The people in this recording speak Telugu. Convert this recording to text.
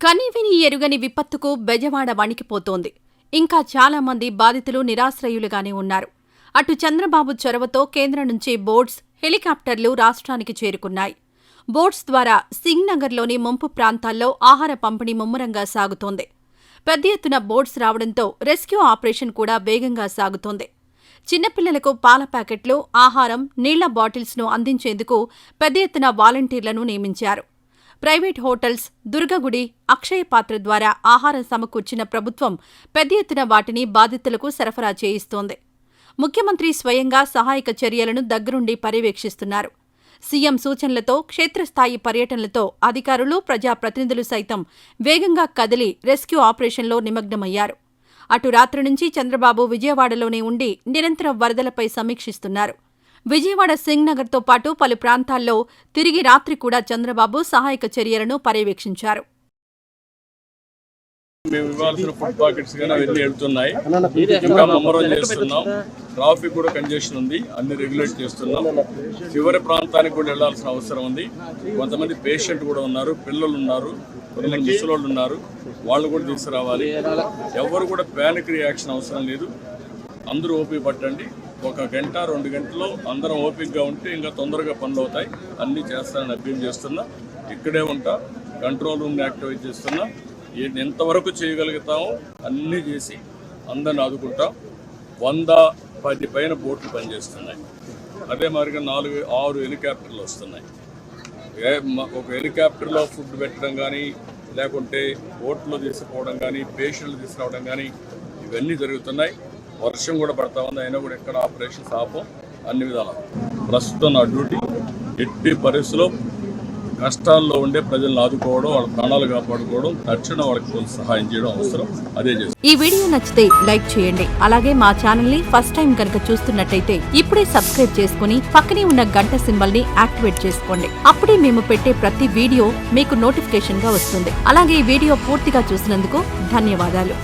కనీవిని ఎరుగని విపత్తుకు బెజవాడ వణికిపోతోంది. ఇంకా చాలా మంది బాధితులు నిరాశ్రయులుగానే ఉన్నారు. అటు చంద్రబాబు చొరవతో కేంద్రం నుంచి బోట్స్ హెలికాప్టర్లు రాష్ట్రానికి చేరుకున్నాయి. బోట్స్ ద్వారా సింగ్నగర్లోని ముంపు ప్రాంతాల్లో ఆహార పంపిణీ ముమ్మరంగా సాగుతోంది. పెద్ద ఎత్తున బోట్స్ రావడంతో రెస్క్యూ ఆపరేషన్ కూడా వేగంగా సాగుతోంది. చిన్నపిల్లలకు పాల ప్యాకెట్లు ఆహారం నీళ్ళ బాటిల్స్ను అందించేందుకు పెద్ద ఎత్తున వాలంటీర్లను నియమించారు. ప్రైవేట్ హోటల్స్ దుర్గగుడి అక్షయ పాత్ర ద్వారా ఆహారం సమకూర్చిన ప్రభుత్వం పెద్ద ఎత్తున వాటిని బాధితులకు సరఫరా చేయిస్తోంది. ముఖ్యమంత్రి స్వయంగా సహాయక చర్యలను దగ్గరుండి పర్యవేక్షిస్తున్నారు. సీఎం సూచనలతో క్షేత్రస్థాయి పర్యటనలతో అధికారులు ప్రజాప్రతినిధులు సైతం వేగంగా కదిలి రెస్క్యూ ఆపరేషన్లో నిమగ్నమయ్యారు. అటు రాత్రి నుంచి చంద్రబాబు విజయవాడలోనే ఉండి నిరంతరం వరదలపై సమీక్షిస్తున్నారు. విజయవాడ సింగ్ నగర్తో పాటు పలు ప్రాంతాల్లో తిరిగి రాత్రి కూడా చంద్రబాబు సహాయక చర్యలను పర్యవేక్షించారు. మేము ఇవ్వాల్సిన ఫుడ్ పాకెట్స్ కానీ అవన్నీ వెళ్తున్నాయి. ఇంకా ముమ్మరం చేస్తున్నాం. ట్రాఫిక్ కూడా కంజెషన్ ఉంది. అన్ని రెగ్యులేట్ చేస్తున్నాం. చివరి ప్రాంతానికి కూడా వెళ్ళాల్సిన అవసరం ఉంది. కొంతమంది పేషెంట్ కూడా ఉన్నారు. పిల్లలు ఉన్నారు. కొంతమంది ముసలోళ్ళు ఉన్నారు. వాళ్ళు కూడా తీసుకురావాలి. ఎవరు కూడా ప్యానిక్ రియాక్షన్ అవసరం లేదు. అందరూ ఓపిక పట్టండి. ఒక గంట రెండు గంటల్లో అందరం ఓపిక్గా ఉంటే ఇంకా తొందరగా పనులు అవుతాయి అన్నీ చేస్తానని అభ్యం చేస్తున్నా. ఇక్కడే ఉంటా. కంట్రోల్ రూమ్ని యాక్టివేట్ చేస్తున్నా. ఎంతవరకు చేయగలుగుతామో అన్నీ చేసి అందరిని ఆదుకుంటాం. వంద పది పైన బోట్లు పనిచేస్తున్నాయి. అదే మాదిరిగా నాలుగు ఆరు హెలికాప్టర్లు వస్తున్నాయి. ఏ ఒక హెలికాప్టర్లో ఫుడ్ పెట్టడం కానీ లేకుంటే బోట్లో తీసుకుపోవడం కానీ పేషెంట్లు తీసుకురావడం కానీ ఇవన్నీ జరుగుతున్నాయి. వర్షం కూడా పడతా ఉంది అయినా కూడా ఎక్కడ ఆపరేషన్స్ ఆపం అన్ని విధాలు. ప్రస్తుతం నా డ్యూటీ. ఎట్టి పరిస్థితిలో కష్టాల్లో ఉండే ప్రజలను ఆదుకోవడం వాళ్ళ ప్రాణాలు కాపాడుకోవడం తక్షణ వాళ్ళకి కొంత సహాయం చేయడం అవసరం. అదే చేస్తాం. ఈ వీడియో నచ్చితే లైక్ చేయండి. అలాగే మా ఛానల్ని ఫస్ట్ టైం కనుక చూస్తున్నట్టయితే ఇప్పుడే సబ్స్క్రైబ్ చేసుకుని పక్కనే ఉన్న గంట సింబల్ని యాక్టివేట్ చేసుకోండి. అప్పుడే మేము పెట్టే ప్రతి వీడియో మీకు నోటిఫికేషన్గా వస్తుంది. అలాగే ఈ వీడియో పూర్తిగా చూసినందుకు ధన్యవాదాలు.